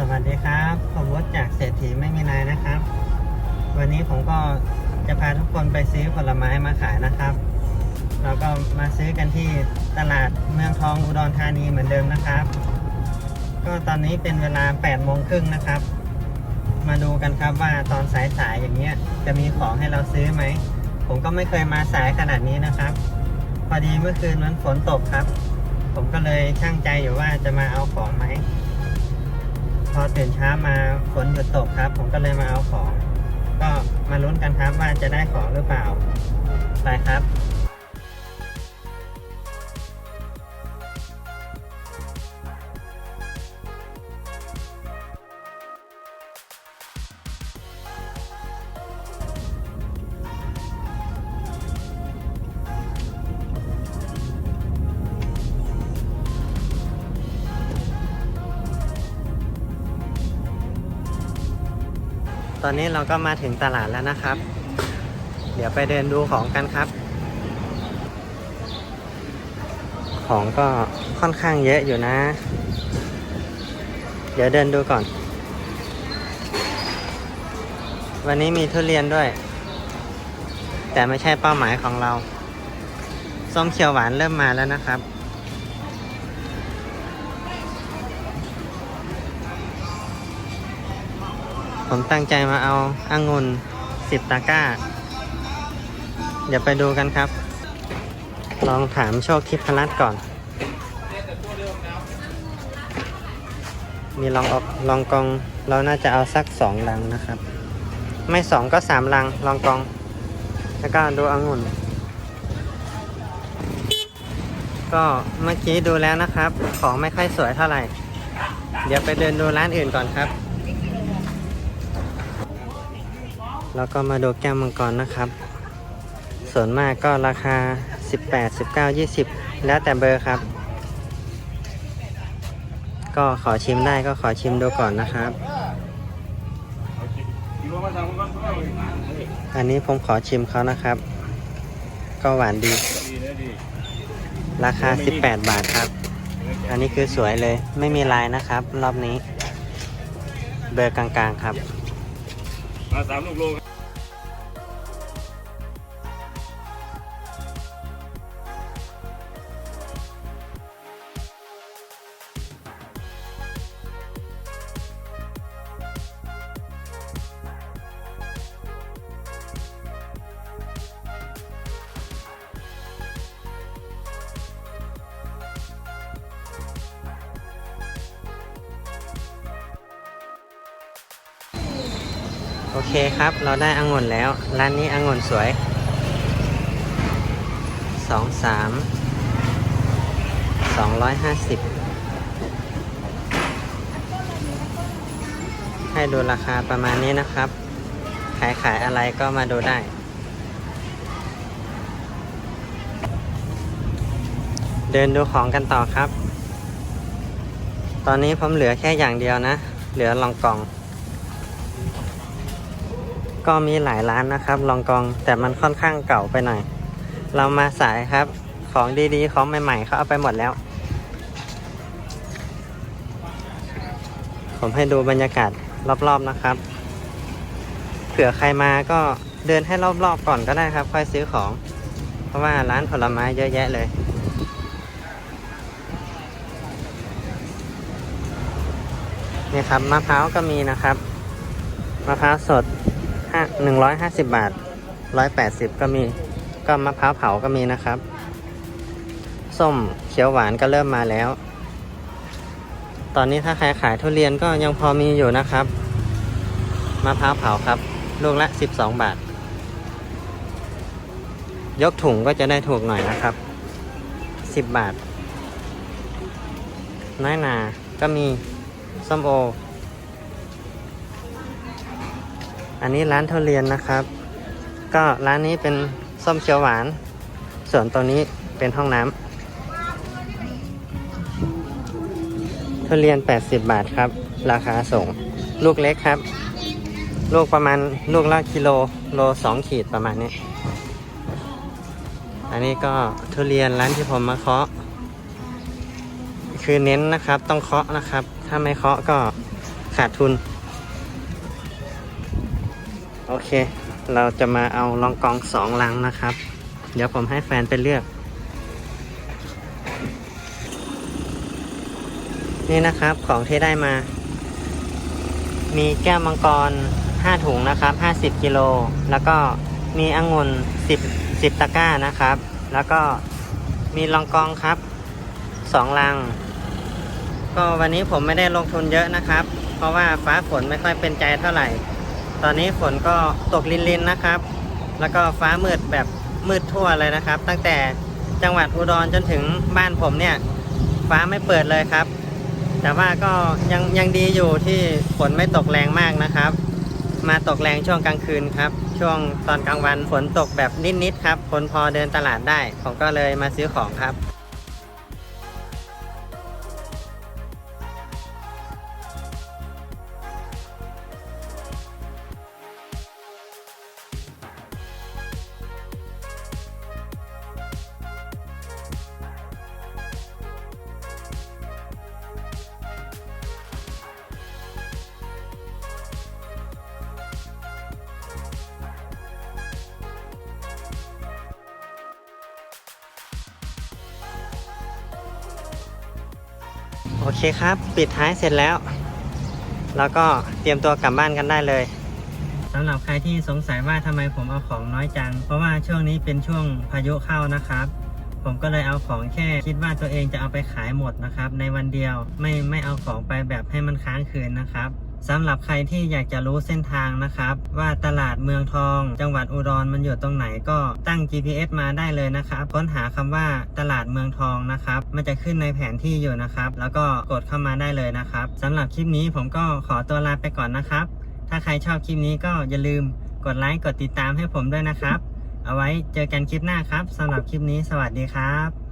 สวัสดีครับ ผมรถจากเศรษฐีไม่มีนายนะครับ วันนี้ผมก็จะพาทุกคนไปซื้อผลไม้มาขายนะครับ เราก็มาซื้อกันที่ตลาดเมืองทองอุดรธานีเหมือนเดิมนะครับ ก็ตอนนี้เป็นเวลา8โมงครึ่งนะครับ มาดูกันครับว่าตอนสายๆอย่างเงี้ยจะมีของให้เราซื้อไหม ผมก็ไม่เคยมาสายขนาดนี้นะครับ พอดีเมื่อคืนมันฝนตกครับ ผมก็เลยช่างใจอยู่ว่าจะมาเอาของไหม อตื่นเช้ามาฝนหยุดตกครับ ผมก็เลยมาเอาของ ก็มาลุ้นกันครับว่าจะได้ของหรือเปล่า ไปครับ ตอนนี้เราก็มาถึงตลาดแล้วนะครับ เดี๋ยวไปเดินดูของกันครับ ของก็ค่อนข้างเยอะอยู่นะ เดี๋ยวเดินดูก่อน วันนี้มีทุเรียนด้วย แต่ไม่ใช่เป้าหมายของเรา ส้มเขียวหวานเริ่มมาแล้วนะครับ ผมตั้งใจมาเอาอางุ่นสิบตะกร้า เดี๋ยวไปดูกันครับ ลองถามโชคทิพรัตน์ก่อน มีลองออกลองกอง เราน่าจะเอาสักสองลังนะครับ ไม่สองก็สามลังลองกอง แล้วก็ดูองุ่น ก็เมื่อกี้ดูแล้วนะครับ ของไม่ค่อยสวยเท่าไหร่ เดี๋ยวไปเดินดูร้านอื่นก่อนครับ แล้วก็มาดูแก้วมังกรนะครับ ส่วนมากก็ราคา 18 19 20 แล้วแต่เบอร์ครับ ก็ขอชิมได้ก็ขอชิมดูก่อนนะครับ อันนี้ผมขอชิมเขานะครับ ก็หวานดี ราคา 18 บาทครับ อันนี้คือสวยเลยไม่มีลายนะครับ รอบนี้ เบอร์กลางๆครับมาสามลูกโล โอเคครับ เราได้องุ่นแล้ว ร้านนี้องุ่นสวยสองสามสองร้อยห้าสิบให้ดูราคาประมาณนี้นะครับ ขายขายอะไรก็มาดูได้ เดินดูของกันต่อครับ ตอนนี้ผมเหลือแค่อย่างเดียวนะ เหลือลองกล่อง ก็มีหลายร้านนะครับ ลองกองแต่มันค่อนข้างเก่าไปหน่อย เรามาสายครับ ของดีๆ ของใหม่ๆเขาเอาไปหมดแล้ว ผมให้ดูบรรยากาศรอบๆนะครับ เผื่อใครมาก็เดินให้รอบๆก่อนก็ได้ครับ ค่อยซื้อของ เพราะว่าร้านผลไม้เยอะแยะเลยนี่ครับมะพร้าวก็มีนะครับมะพร้าวสด ห้าหนึ่งร้อยห้าสิบบาทร้อยแปดสิบก็มีก็มะพร้าวเผาก็มีนะครับ ส้มเขียวหวานก็เริ่มมาแล้ว ตอนนี้ถ้าใครขายทุเรียนก็ยังพอมีอยู่นะครับมะพร้าวเผาครับ ลูกละสิบสองบาท ยกถุงก็จะได้ถูกหน่อยนะครับสิบบาท น้อยหนาก็มีส้มโอ อันนี้ร้านทุเรียนนะครับ ก็ร้านนี้เป็นส้มเขียวหวาน ส่วนตรงนี้เป็นห้องน้ำทุเรียน 80 บาทครับ ราคาส่ง ลูกเล็กครับ ลูกประมาณลูกละกิโลโลสองขีดประมาณนี้ อันนี้ก็ทุเรียนร้านที่ผมมาเคาะ คือเน้นนะครับต้องเคาะนะครับ ถ้าไม่เคาะก็ขาดทุน โอเค เราจะมาเอาลองกองสองลังนะครับ เดี๋ยวผมให้แฟนไปเลือก นี่นะครับของที่ได้มา มีแก้วมังกร 5 ถุงนะครับ 50 กิโล แล้วก็มีองุ่น10 10 ตะกร้านะครับ แล้วก็มีลองกองครับ 2 ลัง ก็วันนี้ผมไม่ได้ลงทุนเยอะนะครับ เพราะว่าฟ้าฝนไม่ค่อยเป็นใจเท่าไหร่ ตอนนี้ฝนก็ตกลินๆนะครับ แล้วก็ฟ้ามืดแบบมืดทั่วเลยนะครับ ตั้งแต่จังหวัดอุดรจนถึงบ้านผมเนี่ย ฟ้าไม่เปิดเลยครับ แต่ว่าก็ยังยังดีอยู่ที่ฝนไม่ตกแรงมากนะครับ มาตกแรงช่วงกลางคืนครับ ช่วงตอนกลางวันฝนตกแบบนิดๆครับคนพอเดินตลาดได้ ผมก็เลยมาซื้อของครับ อเคครับ ปิดท้ายเสร็จแล้ว แล้วก็เตรียมตัวกลับบ้านกันได้เลยสำหรับใครที่สงสัยว่าทำไมผมเอาของน้อยจัง เพราะว่าช่วงนี้เป็นช่วงพายุเข้านะครับ ผมก็เลยเอาของแค่ คิดว่าตัวเองจะเอาไปขายหมดนะครับ ในวันเดียวไม่ไม่เอาของไปแบบให้มันค้างคืนนะครับ สำหรับใครที่อยากจะรู้เส้นทางนะครับ ว่าตลาดเมืองทอง จังหวัดอุดรมันอยู่ตรงไหนก็ตั้ง GPS มาได้เลยนะครับค้นหาคำว่าตลาดเมืองทองนะครับ มันจะขึ้นในแผนที่อยู่นะครับ แล้วก็กดเข้ามาได้เลยนะครับสำหรับคลิปนี้ผมก็ขอตัวลาไปก่อนนะครับ ถ้าใครชอบคลิปนี้ก็อย่าลืมกดไลค์กดติดตามให้ผมด้วยนะครับ เอาไว้เจอกันคลิปหน้าครับสำหรับคลิปนี้สวัสดีครับ